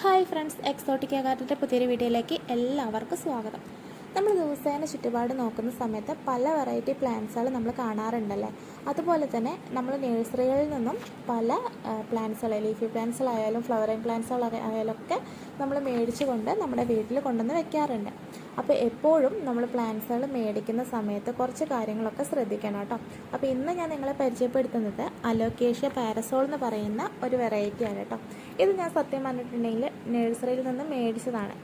Hi friends exotic ഗാർഡന്റെ പുതിയൊരു വീഡിയോയിലേക്ക് എല്ലാവർക്കും സ്വാഗതം. നമ്മൾ ദിവസേന ചുറ്റുപാട് നോക്കുന്ന സമയത്ത് പല വെറൈറ്റി പ്ലാന്റ്സുകൾ നമ്മൾ കാണാറുണ്ടല്ലേ? അതുപോലെ തന്നെ നമ്മൾ നഴ്സറികളിൽ നിന്നും പല പ്ലാന്റ്സുകൾ ലീഫി പ്ലാന്റ്സുകളായാലും ഫ്ലവറിങ് പ്ലാന്റ്സുകൾ ആയാലും ഒക്കെ നമ്മൾ മേടിച്ചുകൊണ്ട് നമ്മുടെ വീട്ടിൽ കൊണ്ടുവന്ന് വെക്കാറുണ്ട്. അപ്പോൾ എപ്പോഴും നമ്മൾ പ്ലാന്റ്സുകൾ മേടിക്കുന്ന സമയത്ത് കുറച്ച് കാര്യങ്ങളൊക്കെ ശ്രദ്ധിക്കണം കേട്ടോ. അപ്പോൾ ഇന്ന് ഞാൻ നിങ്ങളെ പരിചയപ്പെടുത്തുന്നത് അലോക്കേഷ്യ പാരസോൾ എന്ന് പറയുന്ന ഒരു വെറൈറ്റിയാണ് കേട്ടോ. ഇത് ഞാൻ സത്യം പറഞ്ഞിട്ടുണ്ടെങ്കിൽ നഴ്സറിയിൽ നിന്ന് മേടിച്ചതാണ്.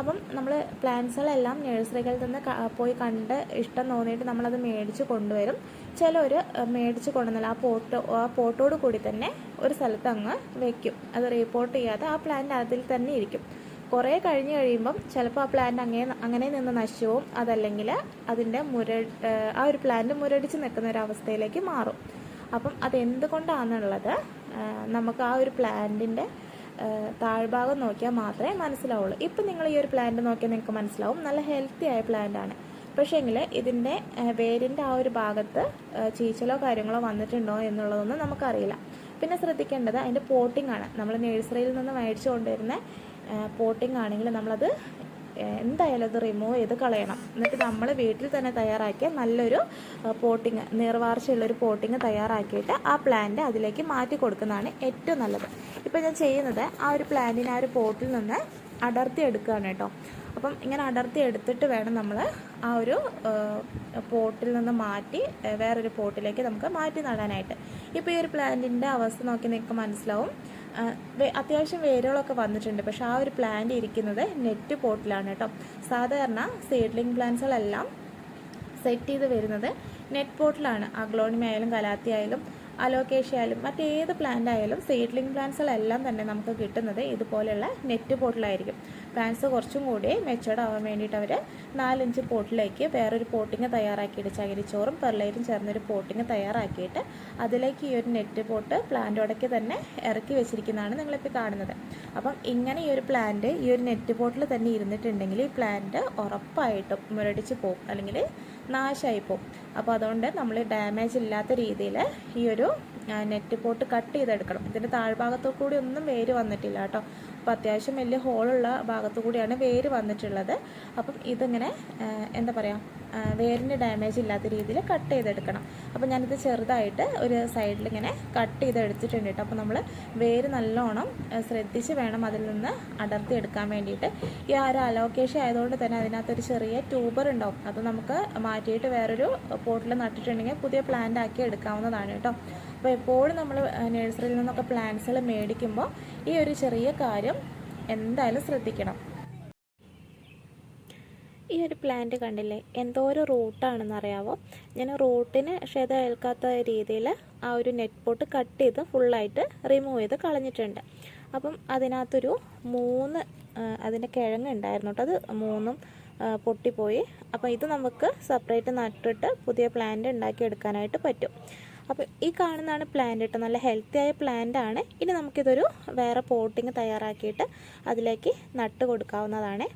അപ്പം നമ്മൾ പ്ലാന്റ്സുകളെല്ലാം നഴ്സറികളിൽ നിന്ന് പോയി കണ്ട് ഇഷ്ടം തോന്നിയിട്ട് നമ്മളത് മേടിച്ച് കൊണ്ടുവരും. ചിലർ മേടിച്ച് കൊണ്ടുവന്നില്ല ആ പോട്ടോ ആ പോട്ടോട് കൂടി തന്നെ ഒരു സ്ഥലത്ത് അങ്ങ് വെക്കും. അത് റിപ്പോർട്ട് ചെയ്യാതെ ആ പ്ലാന്റ് അതിൽ തന്നെ ഇരിക്കും. കുറേ കഴിഞ്ഞ് കഴിയുമ്പം ചിലപ്പോൾ ആ പ്ലാന്റ് അങ്ങനെ അങ്ങനെ നിന്ന് നശിവും അതല്ലെങ്കിൽ അതിന്റെ മുര ആ ഒരു പ്ലാന്റ് മുരടിച്ച് നിൽക്കുന്ന ഒരു അവസ്ഥയിലേക്ക് മാറും. അപ്പം അതെന്തുകൊണ്ടാണെന്നുള്ളത് നമുക്ക് ആ ഒരു പ്ലാന്റിന്റെ താഴ്ഭാഗം നോക്കിയാൽ മാത്രമേ മനസ്സിലാവുള്ളൂ. ഇപ്പം നിങ്ങൾ ഈ ഒരു പ്ലാന്റ് നോക്കിയാൽ നിങ്ങൾക്ക് മനസ്സിലാവും. നല്ല ഹെൽത്തി ആയ പ്ലാന്റ് ആണ്. പക്ഷേങ്കിൽ ഇതിന്റെ വേരിന്റെ ആ ഒരു ഭാഗത്ത് ചീച്ചലോ കാര്യങ്ങളോ വന്നിട്ടുണ്ടോ എന്നുള്ളതൊന്നും നമുക്കറിയില്ല. പിന്നെ ശ്രദ്ധിക്കേണ്ടത് അതിന്റെ പോട്ടിംഗ് ആണ്. നമ്മൾ നഴ്സറിയിൽ നിന്ന് മേടിച്ചു കൊണ്ടുവരുന്ന പോട്ടിംഗ് ആണെങ്കിൽ നമ്മളത് എന്തായാലും അത് റിമൂവ് ചെയ്ത് കളയണം. എന്നിട്ട് നമ്മൾ വീട്ടിൽ തന്നെ തയ്യാറാക്കിയ നല്ലൊരു പോട്ടിങ് നീർവാർച്ചയുള്ളൊരു പോട്ടിങ് തയ്യാറാക്കിയിട്ട് ആ പ്ലാന്റ് അതിലേക്ക് മാറ്റി കൊടുക്കുന്നതാണ് ഏറ്റവും നല്ലത്. ഇപ്പോൾ ഞാൻ ചെയ്യുന്നത് ആ ഒരു പ്ലാന്റിനെ ആ ഒരു പോട്ടിൽ നിന്ന് അടർത്തി എടുക്കുകയാണ് കേട്ടോ. അപ്പം ഇങ്ങനെ അടർത്തി എടുത്തിട്ട് വേണം നമ്മൾ ആ ഒരു പോട്ടിൽ നിന്ന് മാറ്റി വേറൊരു പോട്ടിലേക്ക് നമുക്ക് മാറ്റി നടാനായിട്ട്. ഇപ്പോൾ ഈ ഒരു പ്ലാന്റിന്റെ അവസ്ഥ നോക്കി നിങ്ങൾക്ക് മനസ്സിലാവും. അത്യാവശ്യം വേരുകളൊക്കെ വന്നിട്ടുണ്ട്. പക്ഷെ ആ ഒരു പ്ലാന്റ് ഇരിക്കുന്നത് നെറ്റ് പോട്ടിലാണ് കേട്ടോ സാധാരണ സീഡ്ലിംഗ് പ്ലാന്റ്സുകളെല്ലാം സെറ്റ് ചെയ്ത് വരുന്നത് നെറ്റ് പോട്ടിലാണ് അഗ്ലോണിമ ആയാലും കലാത്തി ആയാലും അലോക്കേഷ്യ ആയാലും മറ്റേത് പ്ലാന്റ് ആയാലും സീഡ്ലിംഗ് പ്ലാന്റ്സുകളെല്ലാം തന്നെ നമുക്ക് കിട്ടുന്നത് ഇതുപോലെയുള്ള നെറ്റ് പോട്ടിലായിരിക്കും പ്ലാന്റ്സ് കുറച്ചും കൂടി മെച്ചോർഡ് ആവാൻ വേണ്ടിയിട്ട് അവർ നാലഞ്ച് പോട്ടിലേക്ക് വേറൊരു പോട്ടിങ് തയ്യാറാക്കിയിട്ട് ചകിരിച്ചോറും പെർലൈറ്റും ചേർന്നൊരു പോട്ടിങ് തയ്യാറാക്കിയിട്ട് അതിലേക്ക് ഈ ഒരു നെറ്റ് പോട്ട് പ്ലാന്റോടൊക്കെ തന്നെ ഇറക്കി വെച്ചിരിക്കുന്നതാണ് നിങ്ങളിപ്പോൾ കാണുന്നത്. അപ്പം ഇങ്ങനെ ഈ ഒരു പ്ലാന്റ് ഈ ഒരു നെറ്റ് പോട്ടിൽ തന്നെ ഇരുന്നിട്ടുണ്ടെങ്കിൽ ഈ പ്ലാന്റ് ഉറപ്പായിട്ടും മുരടിച്ച് പോകും. അല്ലെങ്കിൽ നാശമായി പോകും അപ്പോൾ അതുകൊണ്ട് നമ്മൾ ഡാമേജ് ഇല്ലാത്ത രീതിയിൽ ഈ ഒരു നെറ്റ് പോട്ട് കട്ട് ചെയ്തെടുക്കണം. ഇതിന്റെ താഴ്ഭാഗത്തു കൂടി ഒന്നും വേര് വന്നിട്ടില്ല കേട്ടോ. അപ്പോൾ അത്യാവശ്യം വലിയ ഹോളുള്ള ഭാഗത്തു കൂടിയാണ് വേര് വന്നിട്ടുള്ളത്. അപ്പം ഇതിങ്ങനെ എന്താ പറയുക വേരിന് ഡാമേജ് ഇല്ലാത്ത രീതിയിൽ കട്ട് ചെയ്തെടുക്കണം. അപ്പോൾ ഞാനിത് ചെറുതായിട്ട് ഒരു സൈഡിൽ ഇങ്ങനെ കട്ട് ചെയ്തെടുത്തിട്ടുണ്ട് കേട്ടോ. അപ്പോൾ നമ്മൾ വേര് നല്ലോണം ശ്രദ്ധിച്ച് വേണം അതിൽ നിന്ന് അടർത്തി എടുക്കാൻ വേണ്ടിയിട്ട്. ഈ ആ ഒരു അലോക്കേഷൻ ആയതുകൊണ്ട് തന്നെ അതിനകത്തൊരു ചെറിയ ട്യൂബർ ഉണ്ടാവും. അത് നമുക്ക് മാറ്റിയിട്ട് വേറൊരു പോട്ടിൽ നട്ടിട്ടുണ്ടെങ്കിൽ പുതിയ പ്ലാന്റ് ആക്കി എടുക്കാവുന്നതാണ് കേട്ടോ. അപ്പോൾ എപ്പോഴും നമ്മൾ നഴ്സറിയിൽ നിന്നൊക്കെ പ്ലാന്റ്സുകൾ മേടിക്കുമ്പോൾ ഈ ഒരു ചെറിയ കാര്യം എന്തായാലും ശ്രദ്ധിക്കണം. ഈ ഒരു പ്ലാന്റ് കണ്ടില്ലേ? എന്തോ ഒരു റൂട്ടാണെന്ന് അറിയാവോ? ഞാൻ റൂട്ടിന് ക്ഷത ഏൽക്കാത്ത രീതിയിൽ ആ ഒരു നെറ്റ് പോട്ട് കട്ട് ചെയ്ത് ഫുള്ളായിട്ട് റിമൂവ് ചെയ്ത് കളഞ്ഞിട്ടുണ്ട്. അപ്പം അതിനകത്തൊരു മൂന്ന് അതിന്റെ കിഴങ്ങ് ഉണ്ടായിരുന്നു കേട്ടോ. അത് മൂന്നും പൊട്ടിപ്പോയി. അപ്പോൾ ഇത് നമുക്ക് സെപ്പറേറ്റ് നട്ടിട്ട് പുതിയ പ്ലാന്റ് ഉണ്ടാക്കി എടുക്കാനായിട്ട് പറ്റും. അപ്പോൾ ഈ കാണുന്നതാണ് പ്ലാന്റ് കേട്ടോ നല്ല ഹെൽത്തി ആയ പ്ലാന്റ് ആണ്. ഇനി നമുക്കിതൊരു വേറെ പോട്ടിങ് തയ്യാറാക്കിയിട്ട് അതിലേക്ക് നട്ട് കൊടുക്കാവുന്നതാണ്.